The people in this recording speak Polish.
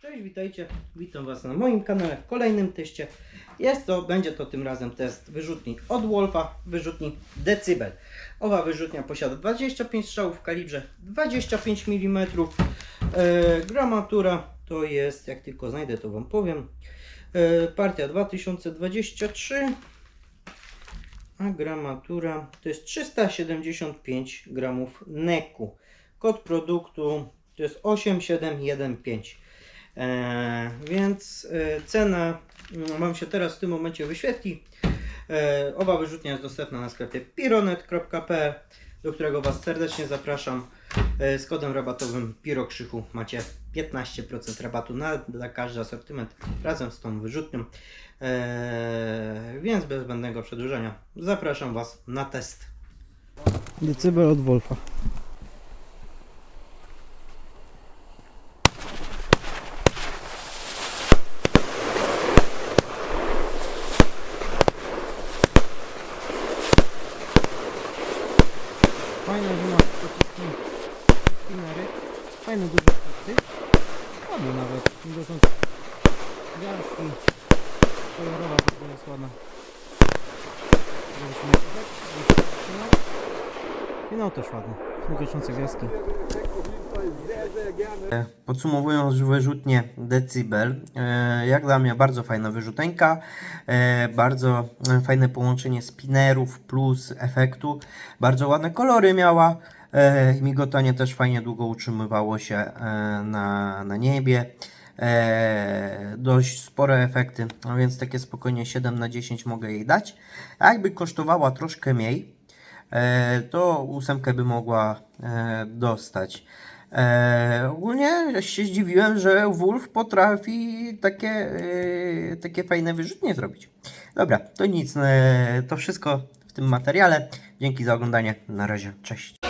Cześć, witajcie. Witam Was na moim kanale w kolejnym teście. Jest to, będzie to tym razem test wyrzutni od Wolfa, wyrzutni Decybel. Owa wyrzutnia posiada 25 strzałów w kalibrze 25 mm. E, gramatura to jest, jak tylko znajdę to Wam powiem, e, partia 2023, a gramatura to jest 375 gramów neku. Kod produktu to jest 8715. E, więc e, cena mm, Wam się teraz w tym momencie wyświetli. E, owa wyrzutnia jest dostępna na sklepie pironet.pl, do którego Was serdecznie zapraszam. E, z kodem rabatowym PIROKRZYCHU macie 15% rabatu na, na każdy asortyment razem z tą wyrzutnią. E, więc bez zbędnego przedłużenia zapraszam Was na test. Decybel od Wolfa. Spinery. Fajne duże efekty. Ładne nawet, widząc gwiazdki. Kolorowa bardzo jest ładna. Finał. Też ładny. Migotzące gwiazdki. Podsumowując wyrzutnię Decibel, e, jak dla mnie bardzo fajna wyrzuteńka, e, bardzo e, fajne połączenie spinnerów plus efektu, bardzo ładne kolory miała, e, migotanie też fajnie długo utrzymywało się e, na, na niebie. E, dość spore efekty, a więc takie spokojnie 7 na 10 mogę jej dać. A jakby kosztowała troszkę mniej, e, to ósemkę by mogła e, dostać. E, ogólnie się zdziwiłem, że Wolf potrafi takie, e, takie fajne wyrzutnie zrobić. Dobra, to nic, e, to wszystko w tym materiale. Dzięki za oglądanie. Na razie, cześć.